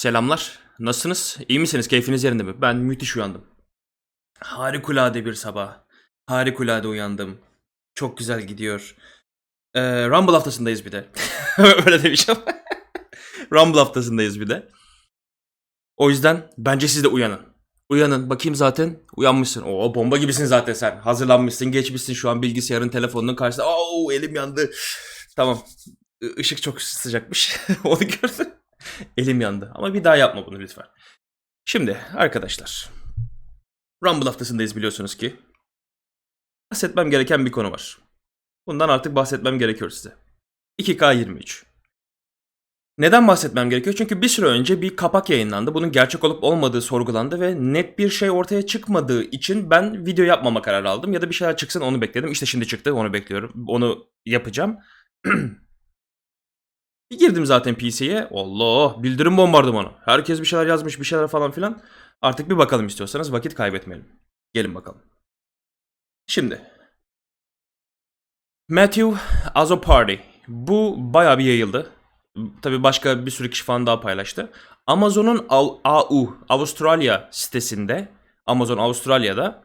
Selamlar. Nasılsınız? İyi misiniz? Keyfiniz yerinde mi? Ben müthiş uyandım. Harikulade bir sabah. Harikulade uyandım. Çok güzel gidiyor. Ee, Rumble haftasındayız bir de. Öyle demişim. Rumble haftasındayız bir de. O yüzden bence siz de uyanın. Uyanın. Bakayım zaten uyanmışsın. Oo bomba gibisin zaten sen. Hazırlanmışsın, geçmişsin şu an bilgisayarın, telefonunun karşısında. Oo elim yandı. Tamam. Işık çok sıcakmış. Onu gördüm. Elim yandı. Ama bir daha yapma bunu lütfen. Şimdi arkadaşlar. Rumble haftasındayız biliyorsunuz ki. Bahsetmem gereken bir konu var. Bundan artık bahsetmem gerekiyor size. 2K23. Neden bahsetmem gerekiyor? Çünkü bir süre önce bir kapak yayınlandı. Bunun gerçek olup olmadığı sorgulandı ve net bir şey ortaya çıkmadığı için ben video yapmama kararı aldım. Ya da bir şeyler çıksın onu bekledim. İşte şimdi çıktı onu bekliyorum. Onu yapacağım. Bir girdim zaten PC'ye. Allah bildirim bombardımanı. Herkes bir şeyler yazmış bir şeyler falan filan. Artık bir bakalım istiyorsanız vakit kaybetmeyelim. Gelin bakalım. Şimdi. Matthew Azopardi. Bu bayağı bir yayıldı. Tabi başka bir sürü kişi falan daha paylaştı. Amazon'un AU, Avustralya sitesinde, Amazon Avustralya'da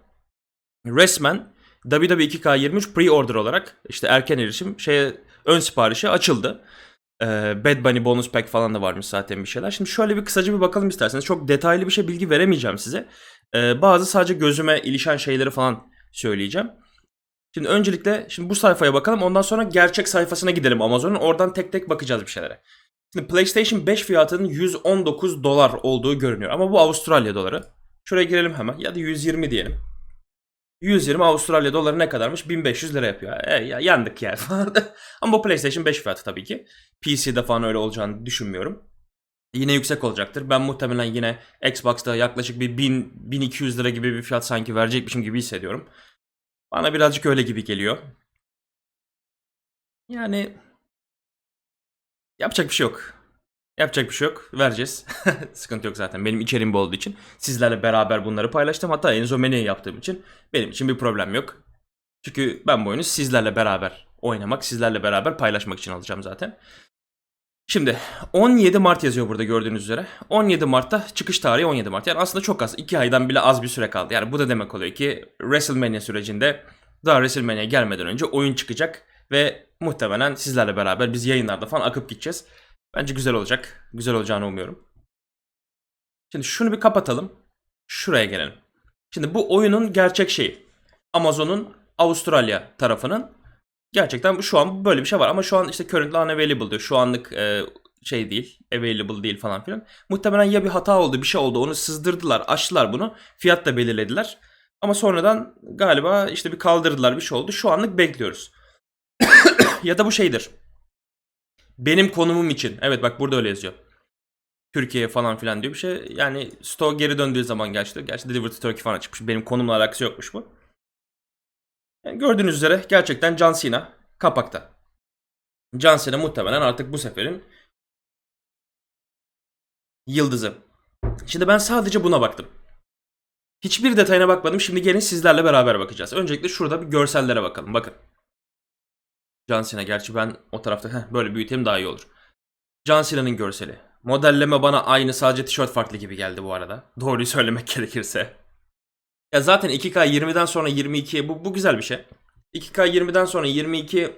resmen WWE 2K23 pre-order olarak işte erken erişim şeye ön siparişe açıldı. Ee, Bad Bunny bonus pack falan da varmış zaten bir şeyler. Şimdi şöyle bir kısaca bir bakalım isterseniz. Çok detaylı bir şey bilgi veremeyeceğim size. Ee, bazı sadece gözüme ilişen şeyleri falan söyleyeceğim. Şimdi öncelikle şimdi bu sayfaya bakalım. Ondan sonra gerçek sayfasına gidelim Amazon'un. Oradan tek tek bakacağız bir şeylere. Şimdi PlayStation 5 fiyatının 119 dolar olduğu görünüyor. Ama bu Avustralya doları. Şuraya girelim hemen. Ya da 120 diyelim. 120 Avustralya doları ne kadarmış? 1500 lira yapıyor. E, ya, yandık yani. Ama bu PlayStation 5 fiyatı tabii ki. PC'de falan öyle olacağını düşünmüyorum. Yine yüksek olacaktır. Ben muhtemelen yine Xbox'ta yaklaşık bir 1000 1200 lira gibi bir fiyat sanki verecekmişim gibi hissediyorum. Bana birazcık öyle gibi geliyor. Yani yapacak bir şey yok. Yapacak bir şey yok. Vereceğiz. Sıkıntı yok zaten. Benim içeriğim bu olduğu için. Sizlerle beraber bunları paylaştım. Hatta Enzo Mene'yi yaptığım için benim için bir problem yok. Çünkü ben bu oyunu sizlerle beraber oynamak, sizlerle beraber paylaşmak için alacağım zaten. Şimdi 17 Mart yazıyor burada gördüğünüz üzere. 17 Mart'ta çıkış tarihi 17 Mart. Yani aslında çok az. 2 aydan bile az bir süre kaldı. Yani bu da demek oluyor ki WrestleMania sürecinde daha WrestleMania gelmeden önce oyun çıkacak. Ve muhtemelen sizlerle beraber biz yayınlarda falan akıp gideceğiz. Bence güzel olacak. Güzel olacağını umuyorum. Şimdi şunu bir kapatalım. Şuraya gelelim. Şimdi bu oyunun gerçek şeyi. Amazon'un Avustralya tarafının gerçekten şu an böyle bir şey var ama şu an işte currently unavailable diyor. Şu anlık e, şey değil, available değil falan filan. Muhtemelen ya bir hata oldu, bir şey oldu. Onu sızdırdılar, açtılar bunu. Fiyat da belirlediler. Ama sonradan galiba işte bir kaldırdılar, bir şey oldu. Şu anlık bekliyoruz. ya da bu şeydir. Benim konumum için. Evet bak burada öyle yazıyor. Türkiye falan filan diyor bir şey. Yani Sto geri döndüğü zaman gerçi. Gerçi Delivery to Turkey falan çıkmış. Benim konumla alakası yokmuş bu. Yani gördüğünüz üzere gerçekten John Cena kapakta. John Cena muhtemelen artık bu seferin yıldızı. Şimdi ben sadece buna baktım. Hiçbir detayına bakmadım. Şimdi gelin sizlerle beraber bakacağız. Öncelikle şurada bir görsellere bakalım. Bakın. John Cena gerçi ben o tarafta heh, böyle büyüteyim daha iyi olur. John Cena'nın görseli. Modelleme bana aynı sadece tişört farklı gibi geldi bu arada. Doğruyu söylemek gerekirse. Ya zaten 2K 20'den sonra 22'ye bu, bu güzel bir şey. 2K 20'den sonra 22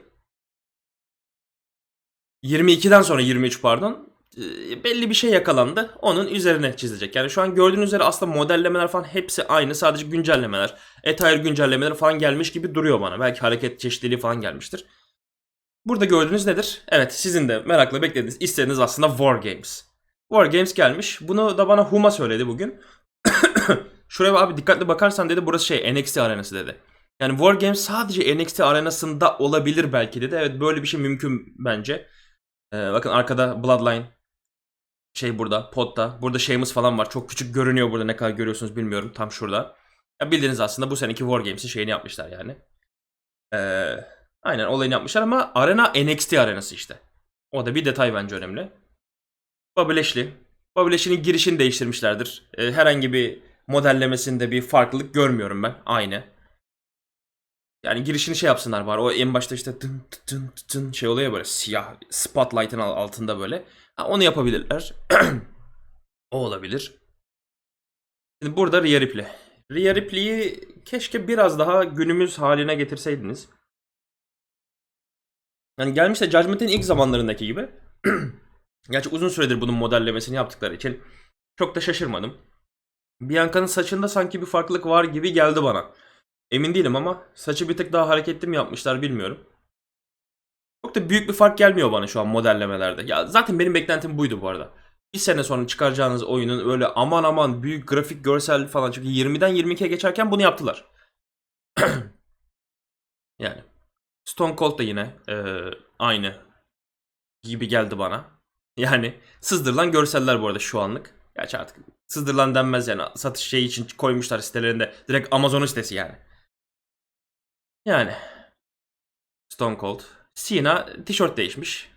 22'den sonra 23 pardon e, belli bir şey yakalandı. Onun üzerine çizecek. Yani şu an gördüğünüz üzere aslında modellemeler falan hepsi aynı. Sadece güncellemeler, Etire güncellemeleri falan gelmiş gibi duruyor bana. Belki hareket çeşitliliği falan gelmiştir. Burada gördüğünüz nedir? Evet sizin de merakla beklediğiniz, istediğiniz aslında War Games. War Games gelmiş. Bunu da bana Huma söyledi bugün. Şuraya abi dikkatli bakarsan dedi burası şey NXT arenası dedi. Yani War Games sadece NXT arenasında olabilir belki dedi. Evet böyle bir şey mümkün bence. Ee, bakın arkada Bloodline şey burada, Pod'da. Burada Sheamus falan var. Çok küçük görünüyor burada ne kadar görüyorsunuz bilmiyorum. Tam şurada. Ya bildiğiniz aslında bu seneki War Games'in şeyini yapmışlar yani. Ee, aynen olayını yapmışlar ama arena NXT arenası işte. O da bir detay bence önemli. Bobby Lashley. Bobby Lashley'nin girişini değiştirmişlerdir. Ee, herhangi bir modellemesinde bir farklılık görmüyorum ben. Aynı. Yani girişini şey yapsınlar var. O en başta işte tın tın tın şey oluyor böyle siyah spotlight'ın al- altında böyle. Ha, onu yapabilirler. O olabilir. Şimdi burada Rhea Ripley. Rhea Ripley'i keşke biraz daha günümüz haline getirseydiniz. Yani gelmiş de Judgment'in ilk zamanlarındaki gibi. Gerçi uzun süredir bunun modellemesini yaptıkları için çok da şaşırmadım. Bianca'nın saçında sanki bir farklılık var gibi geldi bana. Emin değilim ama saçı bir tık daha hareketli mi yapmışlar bilmiyorum. Çok da büyük bir fark gelmiyor bana şu an modellemelerde. Ya zaten benim beklentim buydu bu arada. Bir sene sonra çıkaracağınız oyunun öyle aman aman büyük grafik görsel falan çünkü 20'den 22'ye geçerken bunu yaptılar. yani Stone Cold da yine eee, aynı gibi geldi bana. Yani sızdırılan görseller bu arada şu anlık. Gerçi artık sızdırılan denmez yani satış şeyi için koymuşlar sitelerinde. Direkt Amazon'un sitesi yani. Yani Stone Cold. Cena tişört değişmiş.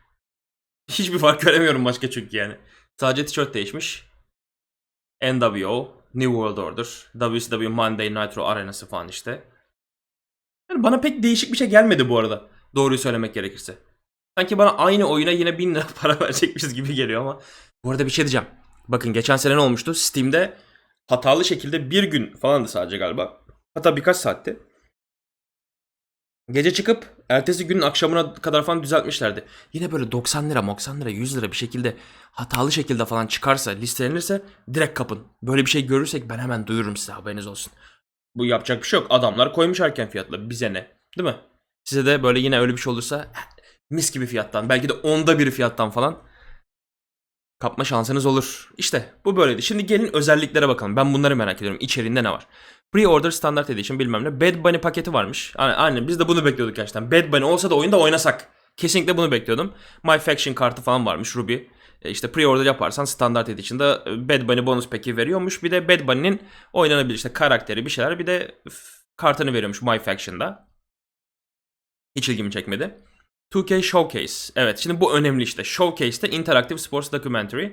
Hiçbir fark göremiyorum başka çünkü yani. Sadece tişört değişmiş. NWO, New World Order, WCW Monday Nitro arenası falan işte. Yani bana pek değişik bir şey gelmedi bu arada. Doğruyu söylemek gerekirse. Sanki bana aynı oyuna yine 1000 lira para verecekmişiz gibi geliyor ama. Bu arada bir şey diyeceğim. Bakın geçen sene ne olmuştu? Steam'de hatalı şekilde bir gün falandı sadece galiba. Hatta birkaç saatti. Gece çıkıp ertesi günün akşamına kadar falan düzeltmişlerdi. Yine böyle 90 lira, 90 lira, 100 lira bir şekilde hatalı şekilde falan çıkarsa, listelenirse direkt kapın. Böyle bir şey görürsek ben hemen duyururum size haberiniz olsun. Bu yapacak bir şey yok. Adamlar koymuş erken fiyatla. Bize ne? Değil mi? Size de böyle yine öyle bir şey olursa mis gibi fiyattan belki de onda bir fiyattan falan kapma şansınız olur. İşte bu böyleydi. Şimdi gelin özelliklere bakalım. Ben bunları merak ediyorum. İçeriğinde ne var? Pre-order standart edition bilmem ne. Bad Bunny paketi varmış. Aynen, aynen biz de bunu bekliyorduk gerçekten. Bad Bunny olsa da oyunda oynasak. Kesinlikle bunu bekliyordum. My Faction kartı falan varmış Ruby. E işte pre-order yaparsan standart edition'da e, Bad Bunny bonus peki veriyormuş. Bir de Bad Bunny'nin oynanabilir işte karakteri bir şeyler. Bir de kartını veriyormuş My Faction'da. Hiç ilgimi çekmedi. 2K Showcase. Evet şimdi bu önemli işte. Showcase'te Interactive Sports Documentary.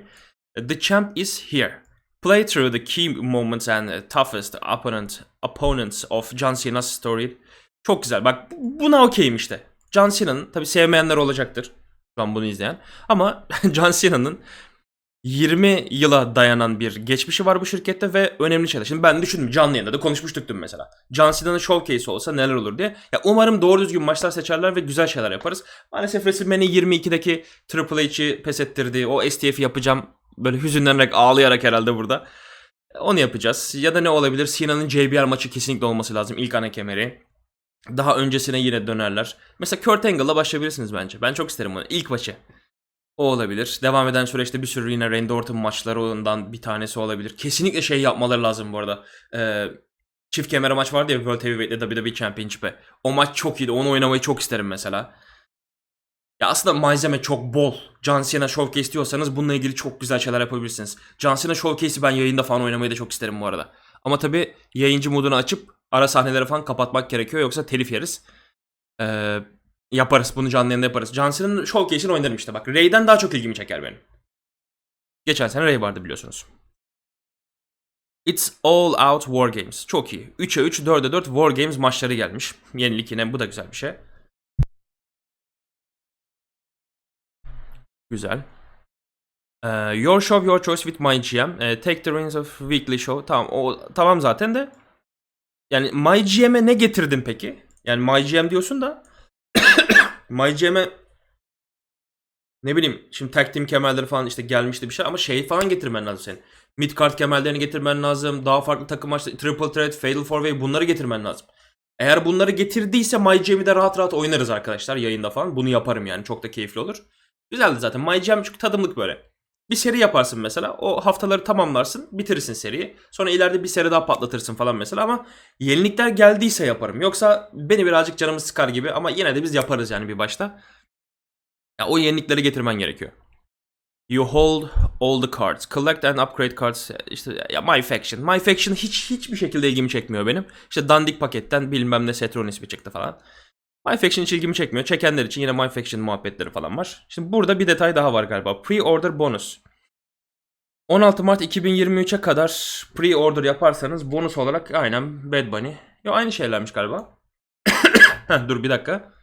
The Champ is here. Play through the key moments and toughest opponent, opponents of John Cena's story. Çok güzel. Bak bu- buna okeyim işte. John Cena'nın tabi sevmeyenler olacaktır. Şu an bunu izleyen. Ama John Cena'nın 20 yıla dayanan bir geçmişi var bu şirkette ve önemli şeyler. Şimdi ben düşündüm canlı yayında da konuşmuştuk dün mesela. John Cena'nın showcase olsa neler olur diye. Ya umarım doğru düzgün maçlar seçerler ve güzel şeyler yaparız. Maalesef WrestleMania 22'deki Triple H'i pes ettirdi. O STF'i yapacağım. Böyle hüzünlenerek ağlayarak herhalde burada. Onu yapacağız. Ya da ne olabilir? Cena'nın JBL maçı kesinlikle olması lazım. İlk ana kemeri. Daha öncesine yine dönerler. Mesela Kurt Angle'la başlayabilirsiniz bence. Ben çok isterim onu. İlk maçı. O olabilir. Devam eden süreçte bir sürü yine Randy Orton maçlarından bir tanesi olabilir. Kesinlikle şey yapmaları lazım bu arada. Ee, çift kemer maç vardı ya World Heavyweight'le WWE Championship'e. O maç çok iyiydi. Onu oynamayı çok isterim mesela. Ya aslında malzeme çok bol. John Cena Showcase diyorsanız bununla ilgili çok güzel şeyler yapabilirsiniz. John Cena Showcase'i ben yayında falan oynamayı da çok isterim bu arada. Ama tabi yayıncı modunu açıp ara sahneleri falan kapatmak gerekiyor yoksa telif yeriz. Ee, yaparız bunu canlı yayında yaparız. John Cena'nın Showcase'ini oynarım işte bak. Ray'den daha çok ilgimi çeker benim. Geçen sene Ray vardı biliyorsunuz. It's All Out War Games. Çok iyi. 3'e 3, 4'e 4 War Games maçları gelmiş. Yenilik yine bu da güzel bir şey. Güzel. Ee, your show, your choice with my GM. Ee, take the reins of weekly show. Tamam o tamam zaten de. Yani my GM'e ne getirdin peki? Yani my GM diyorsun da my GM'e ne bileyim şimdi tag team kemerleri falan işte gelmişti bir şey ama şey falan getirmen lazım senin. Mid card kemerlerini getirmen lazım. Daha farklı takım maçları, triple threat, fatal four way bunları getirmen lazım. Eğer bunları getirdiyse My GM'i de rahat rahat oynarız arkadaşlar yayında falan. Bunu yaparım yani çok da keyifli olur. Güzeldi zaten. My GM çünkü tadımlık böyle. Bir seri yaparsın mesela. O haftaları tamamlarsın. Bitirirsin seriyi. Sonra ileride bir seri daha patlatırsın falan mesela ama yenilikler geldiyse yaparım. Yoksa beni birazcık canımı sıkar gibi ama yine de biz yaparız yani bir başta. Ya o yenilikleri getirmen gerekiyor. You hold all the cards. Collect and upgrade cards. İşte ya My Faction. My Faction hiç hiçbir şekilde ilgimi çekmiyor benim. İşte dandik paketten bilmem ne Setron ismi çıktı falan. My Faction hiç ilgimi çekmiyor. Çekenler için yine My Faction muhabbetleri falan var. Şimdi burada bir detay daha var galiba. Pre-order bonus. 16 Mart 2023'e kadar pre-order yaparsanız bonus olarak aynen Bad Bunny. Yo aynı şeylermiş galiba. Dur bir dakika.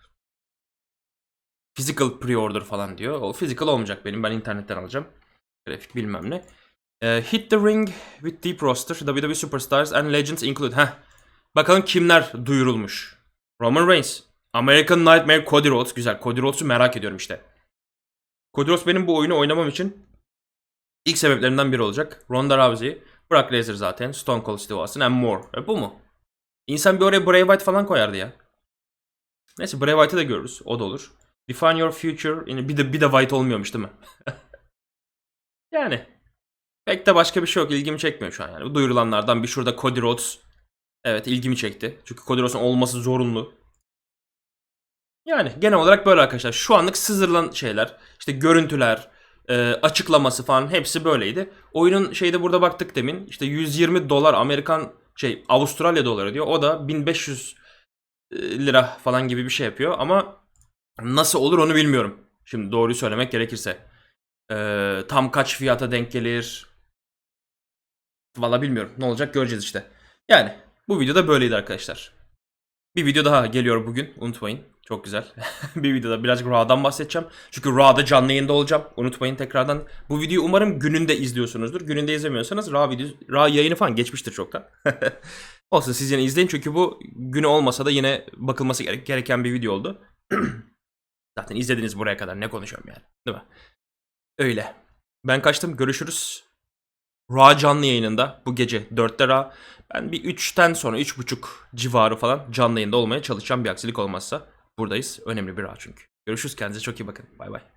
Physical pre-order falan diyor. O physical olmayacak benim. Ben internetten alacağım. Grafik bilmem ne. Ee, hit the ring with deep roster. WWE Superstars and Legends include. Heh. Bakalım kimler duyurulmuş. Roman Reigns. American Nightmare Cody Rhodes. Güzel. Cody Rhodes'u merak ediyorum işte. Cody Rhodes benim bu oyunu oynamam için ilk sebeplerinden biri olacak. Ronda Rousey, Brock Lesnar zaten, Stone Cold Steve Austin and more. E, bu mu? İnsan bir oraya Bray Wyatt falan koyardı ya. Neyse Bray Wyatt'ı da görürüz. O da olur. Define your future. Yine bir de bir de White olmuyormuş değil mi? yani pek de başka bir şey yok. İlgimi çekmiyor şu an yani. Bu duyurulanlardan bir şurada Cody Rhodes. Evet ilgimi çekti. Çünkü Cody Rhodes'un olması zorunlu. Yani genel olarak böyle arkadaşlar. Şu anlık sızırılan şeyler, işte görüntüler, e, açıklaması falan hepsi böyleydi. Oyunun şeyde burada baktık demin. İşte 120 dolar Amerikan şey Avustralya doları diyor. O da 1500 lira falan gibi bir şey yapıyor ama nasıl olur onu bilmiyorum. Şimdi doğruyu söylemek gerekirse. E, tam kaç fiyata denk gelir? Valla bilmiyorum. Ne olacak göreceğiz işte. Yani bu videoda böyleydi arkadaşlar. Bir video daha geliyor bugün. Unutmayın. Çok güzel. bir videoda birazcık Raw'dan bahsedeceğim. Çünkü Raw'da canlı yayında olacağım. Unutmayın tekrardan. Bu videoyu umarım gününde izliyorsunuzdur. Gününde izlemiyorsanız Raw, video, Raw yayını falan geçmiştir çoktan. Olsun siz yine izleyin çünkü bu günü olmasa da yine bakılması gerek- gereken bir video oldu. Zaten izlediniz buraya kadar. Ne konuşuyorum yani. Değil mi? Öyle. Ben kaçtım. Görüşürüz. Raw canlı yayınında bu gece 4'te Raw. Ben bir 3'ten sonra 3.30 civarı falan canlı yayında olmaya çalışacağım bir aksilik olmazsa. Buradayız. Önemli bir Raw çünkü. Görüşürüz. Kendinize çok iyi bakın. Bay bay.